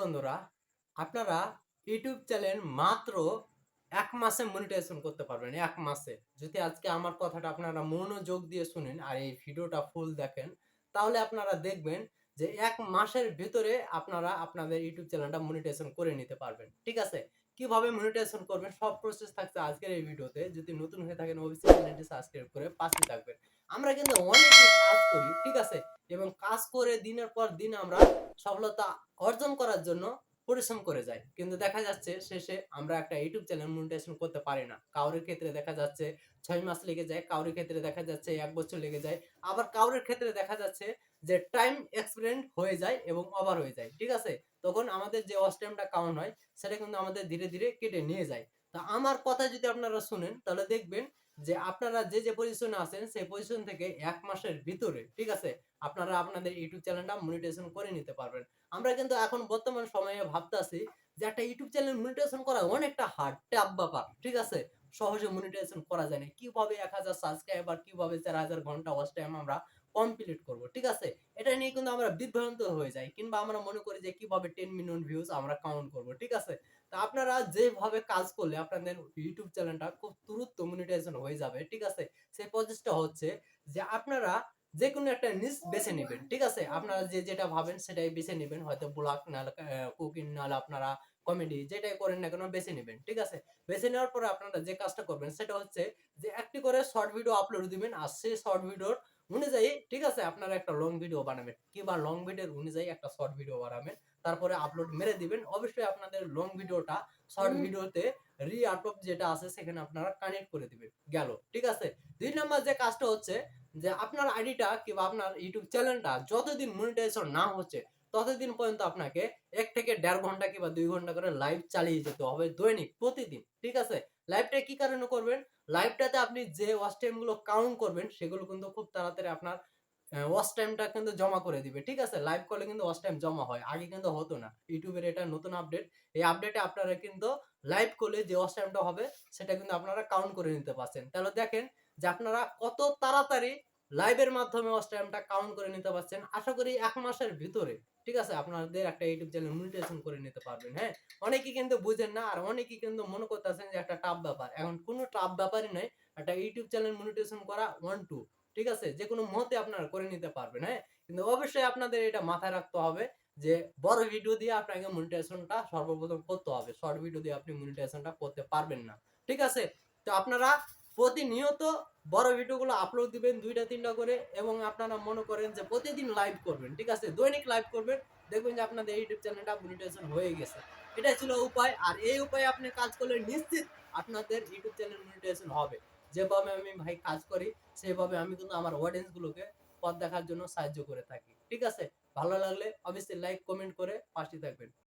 বন্ধুরা, আপনারা YouTube channel মাত্র এক মাসে মনিটাইজেশন করতে পারবেন, এক মাসে। যদি আজকে আমার কথাটা আপনারা মনোযোগ দিয়ে শুনেন আর এই ভিডিওটা ফুল দেখেন, তাহলে আপনারা দেখবেন যে এক মাসের ভিতরে আপনারা আপনাদের ইউটিউব চ্যানেলটা মনিটাইজেশন করে নিতে পারবেন। ঠিক আছে? কীভাবে মনিটাইজেশন করবেন? সব প্রসেস থাকছে আজকের এই ভিডিওতে। যদি নতুন হয়ে থাকেন, অবশ্যই চ্যানেলটি সাবস্ক্রাইব করে পাশে থাকবেন। আমরা কিন্তু অনেক করি, ঠিক আছে? এবং কাজ করে দিনের পর দিন আমরা সফলতা অর্জন করার জন্য পরিশ্রম করে যাই। কিন্তু দেখা যাচ্ছে শেষে আমরা একটা ইউটিউব চ্যানেল মনিটাইজেশন করতে পারি না। কাউরের ক্ষেত্রে দেখা যাচ্ছে ছয় মাস লেগে যায়, কাউরের ক্ষেত্রে দেখা যাচ্ছে এক বছর লেগে যায়, আবার কাউরের ক্ষেত্রে দেখা যাচ্ছে যে টাইম এক্সপিরিয়েন্ট হয়ে যায় এবং ওভার হয়ে যায়, ঠিক আছে? তখন আমাদের যে ওয়াচ টাইমটা কাউন্ট হয়, সেটা কিন্তু আমাদের ধীরে ধীরে কেটে নিয়ে যায়। তা আমার কথা যদি আপনারা শুনেন, তাহলে দেখবেন যে আপনারা যে যে পজিশনে আছেন, সেই পজিশন থেকে এক মাসের ভিতরে, ঠিক আছে? আপনারা আপনাদের ইউটিউব চ্যানেলটা মনিটাইজেশন করে নিতে পারবেন। আমরা কিন্তু এখন বর্তমান সময়ে ভাবতাছি যে একটা ইউটিউব চ্যানেল মনিটাইজেশন করা অনেকটা হার্ড ট্যাপ ব্যাপার, ঠিক আছে? সহজে মনিটাইজেশন করা যায় না। কীভাবে এক হাজার সাবস্ক্রাইবার কীভাবে চার হাজার ঘণ্টা ওয়াচ টাইম আমরা কমপ্লিট করব, ঠিক আছে? এটা নিয়ে কিন্তু আমরা বিভ্রান্ত হয়ে যাই, কিংবা আমরা মনে করি যে কীভাবে টেন মিলিয়ন ভিউজ আমরা কাউন্ট করব, ঠিক আছে? তা আপনারা যেভাবে কাজ করলে আপনাদের ইউটিউব চ্যানেলটা খুব দ্রুত মনিটাইজেশন হয়ে যাবে, ঠিক আছে? সেই প্রসেসটা হচ্ছে যে আপনারা যে কোনো একটা নিজ বেছে নেবেন, ঠিক আছে? আপনারা যে যেটা ভাবেন সেটাই বেছে নেবেন, হয়তো ব্লগ নাহলে কুকিং নাহলে আপনারা কমেডি যেটাই করেন না কেন বেছে নেবেন, ঠিক আছে? বেছে নেওয়ার পরে আপনারা যে কাজটা করবেন সেটা হচ্ছে যে একটি করে শর্ট ভিডিও আপলোড দিবেন, আর সেই শর্ট ভিডিওর অনুযায়ী ঠিক আছে আপনারা একটা লং ভিডিও বানাবেন। কিংবা লং ভিডিওর অনুযায়ী একটা শর্ট ভিডিও বানাবেন। তারপরে আপলোড মেরে দিবেন। অবশ্যই আপনাদের লং ভিডিওটা শর্ট ভিডিওতে রি আপলোড যেটা আছে সেখানে আপনারা কানেক্ট করে দিবেন। গেল ঠিক আছে? দুই নাম্বার যে কাজটা হচ্ছে যে আপনার আইডিটা কিংবা আপনার ইউটিউব চ্যানেলটা যতদিন মনিটাইজেশন না হচ্ছে ততদিন পর্যন্ত আপনাকে এক থেকে দেড় ঘণ্টা কিংবা দুই ঘণ্টা করে লাইভ চালিয়ে যেতে হবে দৈনিক, প্রতিদিন, ঠিক আছে? লাইভটা কি কারণে করবেন? লাইভটাতে আপনি যে ওয়াচ টাইমগুলো কাউন্ট করবেন, সেগুলো কিন্তু খুব তাড়াতাড়ি আপনার ওয়াচ টাইমটা কিন্তু জমা করে দিবে, ঠিক আছে? লাইভ কলে কিন্তু ওয়াচ টাইম জমা হয়, আগে কিন্তু হতো না। ইউটিউবের এটা নতুন আপডেট এই আপডেটে আপনারা কিন্তু লাইভ করলে যে ওয়াচ টাইমটা হবে, সেটা কিন্তু আপনারা কাউন্ট করে নিতে পারছেন। তাহলে দেখেন যে আপনারা কত তাড়াতাড়ি লাইভের মাধ্যমে ওয়াচ টাইমটা কাউন্ট করে নিতে পারছেন। আশা করি এক মাসের ভিতরে, ঠিক আছে? আপনাদের একটা ইউটিউব চ্যানেল মনিটাইজেশন করে নিতে পারবেন হ্যাঁ? অনেকেই কিন্তু বুঝেন না, আর অনেকেই কিন্তু মনে করতেছেন যে একটা টাফ ব্যাপার। এখন কোনো টাফ ব্যাপারই নয়, একটা ইউটিউব চ্যানেল মনিটাইজেশন করা ওয়ান টু ঠিক আছে? যে কোনো মুহূর্তে আপনারা করে নিতে পারবেন হ্যাঁ? কিন্তু অবশ্যই আপনাদের এটা মাথায় রাখতে হবে যে বড় ভিডিও দিয়ে আপনাকে মনিটাইজেশনটা সর্বপ্রথম করতে হবে। শর্ট ভিডিও দিয়ে আপনি মনিটাইজেশনটা করতে পারবেন না, ঠিক আছে? তো আপনারা প্রতিনিয়ত বড় ভিডিওগুলো আপলোড দিবেন, দুইটা, তিনটা করে, এবং আপনারা মনে করেন যে প্রতিদিন লাইভ করবেন, ঠিক আছে? দৈনিক লাইভ করবেন, দেখবেন যে আপনাদের ইউটিউব চ্যানেলটা মনিটাইজেশন হয়ে গেছে। এটাই ছিল উপায়, আর এই উপায়ে আপনি কাজ করলে নিশ্চিত আপনাদের ইউটিউব চ্যানেল মনিটাইজেশন হবে। যেভাবে আমি ভাই কাজ করি, সেভাবে আমি কিন্তু আমার অডিয়েন্স গুলোকে পথ দেখার জন্য সাহায্য করে থাকি, ঠিক আছে? ভালো লাগলে অবশ্যই লাইক কমেন্ট করে পাশে থাকবেন।